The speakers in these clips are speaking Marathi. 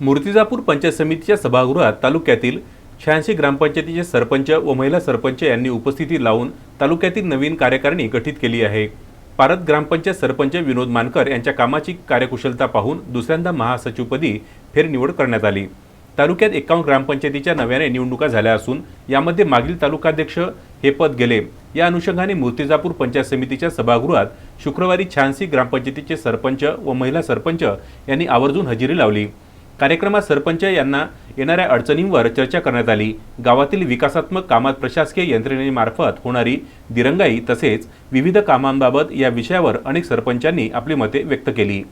मूर्तिजापूर पंचायत समितीच्या सभागृहात तालुक्यातील शहाऐंशी ग्रामपंचायतीचे सरपंच व महिला सरपंच यांनी उपस्थिती लावून तालुक्यातील नवीन कार्यकारिणी गठीत केली आहे. पारत ग्रामपंचायत सरपंच विनोद मानकर यांच्या कामाची कार्यकुशलता पाहून दुसऱ्यांदा महासचिवपदी फेरनिवड करण्यात आली. तालुक्यात एकावन्न ग्रामपंचायतीच्या नव्याने निवडणुका झाल्या असून यामध्ये मागील तालुकाध्यक्ष हे पद गेले. या अनुषंगाने मूर्तिजापूर पंचायत समितीच्या सभागृहात शुक्रवारी छानसी ग्रामपंचायतीचे सरपंच व महिला सरपंच यांनी आवर्जून हजेरी लावली. कार्यक्रमात सरपंच यांना येणाऱ्या अडचणींवर चर्चा करण्यात आली. गावातील विकासात्मक कामात प्रशासकीय यंत्रणेमार्फत होणारी दिरंगाई तसेच विविध कामांबाबत या विषयावर अनेक सरपंचांनी आपली मते व्यक्त केली.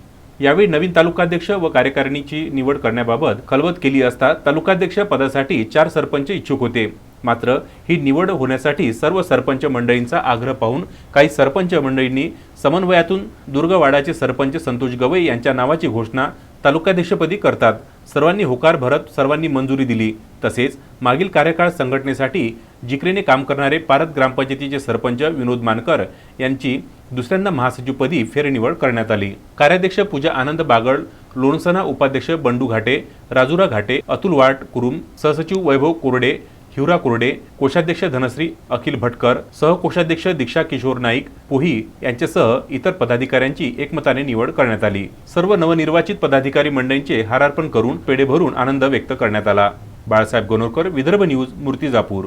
यावेळी नवीन तालुकाध्यक्ष व कार्यकारिणीची निवड करण्याबाबत खलबत केली असता तालुकाध्यक्ष पदासाठी चार सरपंच इच्छुक होते. मात्र ही निवड होण्यासाठी सर्व सरपंच मंडळींचा आग्रह पाहून काही सरपंच मंडळींनी समन्वयातून दुर्गवाडाचे सरपंच संतोष गवई यांच्या नावाची घोषणा तालुकाध्यक्षपदी करतात. सर्वांनी होकार भरत सर्वांनी मंजुरी दिली. तसेच मागील कार्यकाळ संघटनेसाठी जिकरीने काम करणारे पारत ग्रामपंचायतीचे सरपंच विनोद मानकर यांची दुसऱ्यांदा महासचिवपदी फेरनिवड करण्यात आली. कार्याध्यक्ष पूजा आनंद बागड लोणसना उपाध्यक्ष बंडू घाटे राजुरा घाटे अतुल वाट कुरुम सहसचिव वैभव कोरडे हिवरा कोरडे कोषाध्यक्ष धनश्री अखिल भटकर सहकोषाध्यक्ष दीक्षा किशोर नाईक पोही यांच्यासह इतर पदाधिकाऱ्यांची एकमताने निवड करण्यात आली. सर्व नवनिर्वाचित पदाधिकारी मंडळींचे हारार्पण करून पेढे भरून आनंद व्यक्त करण्यात आला. बाळासाहेब गोनोरकर विदर्भ न्यूज मूर्तिजापूर.